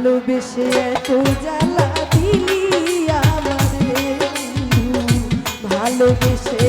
ভালোবেসে এত জ্বালা দিলি আমারে। ভালোবেসে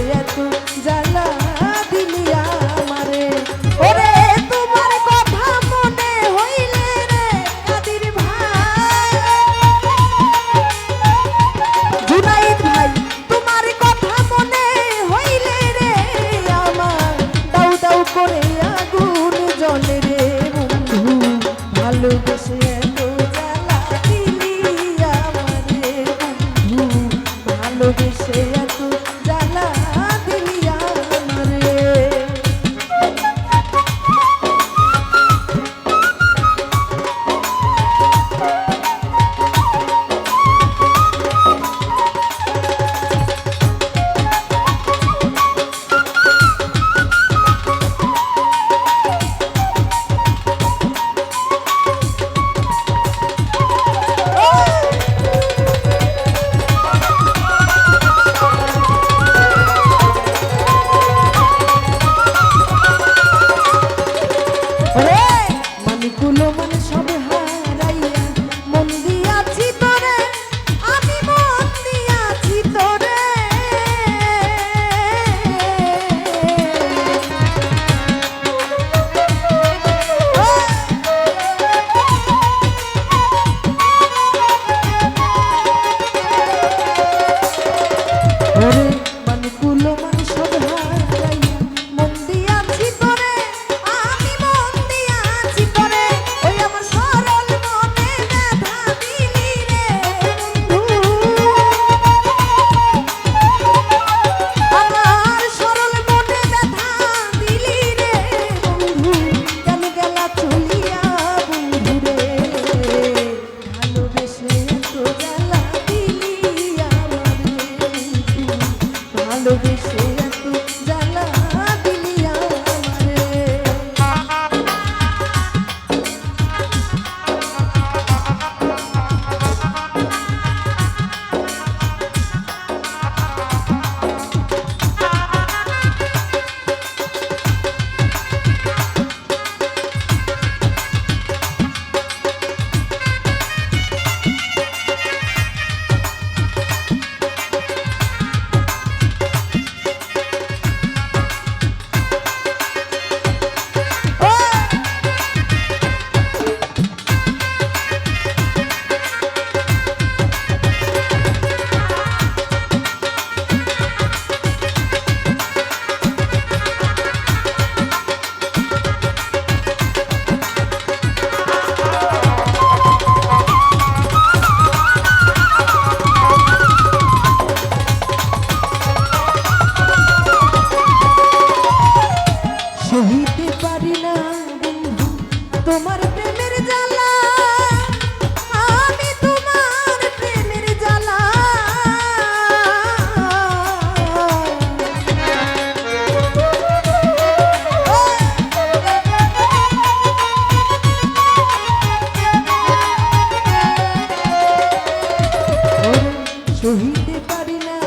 সহিতে পারি না।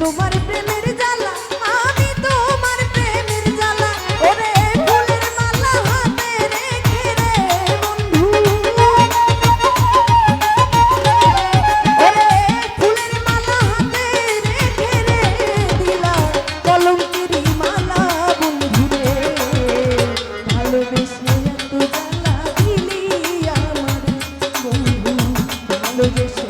তোমার প্রেমের জ্বালা, আমি তোমার প্রেমের জ্বালা। ওরে ফুলের মালা হাতে রেখে রে বন্ধু। ওরে ফুলের মালা হাতে রেখে রে দিলা। কলঙ্কেরি মালা বন্ধু রে। ভালোবেসে এত জ্বালা দিলি আমার বন্ধু। ভালোবেসে